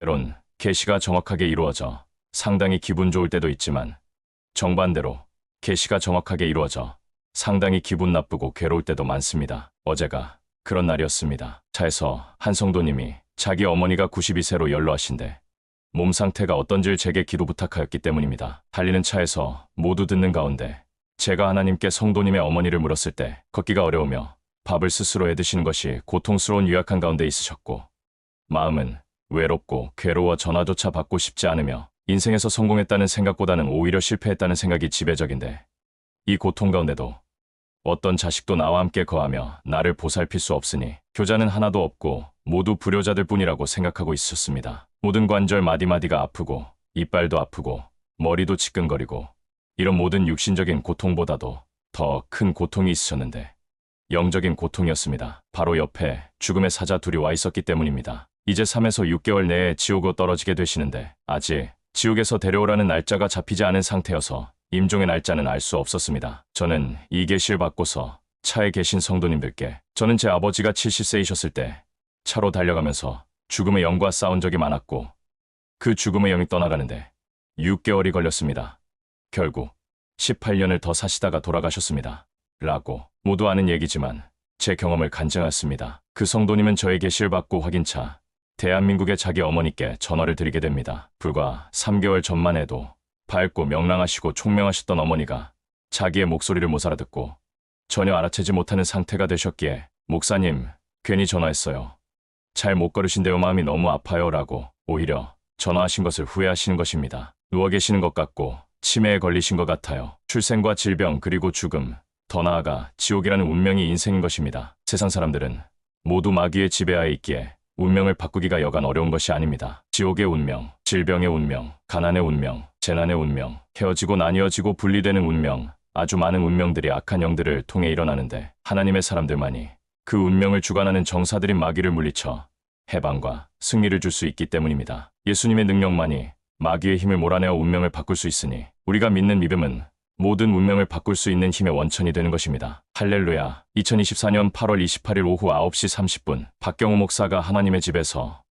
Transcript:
때론 계시가 정확하게 이루어져 상당히 기분 좋을 때도 있지만 정반대로 계시가 정확하게 이루어져 상당히 기분 나쁘고 괴로울 때도 많습니다. 어제가 그런 날이었습니다. 차에서 한 성도님이 자기 어머니가 92세로 연로하신데 몸 상태가 어떤지를 제게 기도 부탁하였기 때문입니다. 달리는 차에서 모두 듣는 가운데 제가 하나님께 성도님의 어머니를 물었을 때 걷기가 어려우며 밥을 스스로 해 드시는 것이 고통스러운 유약한 가운데 있으셨고 마음은 외롭고 괴로워 전화조차 받고 싶지 않으며 인생에서 성공했다는 생각보다는 오히려 실패했다는 생각이 지배적인데 이 고통 가운데도 어떤 자식도 나와 함께 거하며 나를 보살필 수 없으니 교자는 하나도 없고 모두 불효자들 뿐이라고 생각하고 있었습니다. 모든 관절 마디마디가 아프고 이빨도 아프고 머리도 지끈거리고 이런 모든 육신적인 고통보다도 더 큰 고통이 있으셨는데 영적인 고통이었습니다. 바로 옆에 죽음의 사자 둘이 와 있었기 때문입니다. 이제 3에서 6개월 내에 지옥으로 떨어지게 되시는데 아직 지옥에서 데려오라는 날짜가 잡히지 않은 상태여서 임종의 날짜는 알 수 없었습니다. 저는 이 계시를 받고서 차에 계신 성도님들께 저는 제 아버지가 70세이셨을 때 차로 달려가면서 죽음의 영과 싸운 적이 많았고 그 죽음의 영이 떠나가는데 6개월이 걸렸습니다. 결국 18년을 더 사시다가 돌아가셨습니다. 라고 모두 아는 얘기지만 제 경험을 간증했습니다. 그 성도님은 저의 계시를 받고 확인차 대한민국의 자기 어머니께 전화를 드리게 됩니다. 불과 3개월 전만 해도 밝고 명랑하시고 총명하셨던 어머니가 자기의 목소리를 못 알아듣고 전혀 알아채지 못하는 상태가 되셨기에 목사님 괜히 전화했어요. 잘 못 걸으신데요 마음이 너무 아파요 라고 오히려 전화하신 것을 후회하시는 것입니다. 누워 계시는 것 같고 치매에 걸리신 것 같아요. 출생과 질병 그리고 죽음 더 나아가 지옥이라는 운명이 인생인 것입니다. 세상 사람들은 모두 마귀의 지배하에 있기에 운명을 바꾸기가 여간 어려운 것이 아닙니다. 지옥의 운명, 질병의 운명, 가난의 운명, 재난의 운명, 헤어지고 나뉘어지고 분리되는 운명, 아주 많은 운명들이 악한 영들을 통해 일어나는데 하나님의 사람들만이 그 운명을 주관하는 정사들인 마귀를 물리쳐 해방과 승리를 줄 수 있기 때문입니다. 예수님의 능력만이 마귀의 힘을 몰아내어 운명을 바꿀 수 있으니 우리가 믿는 믿음은 모든 운명을 바꿀 수 있는 힘의 원천이 되는 것입니다. 할렐루야. 2024년 8월 28일 오후 9시 30분 박경호 목사가 하나님의 집에서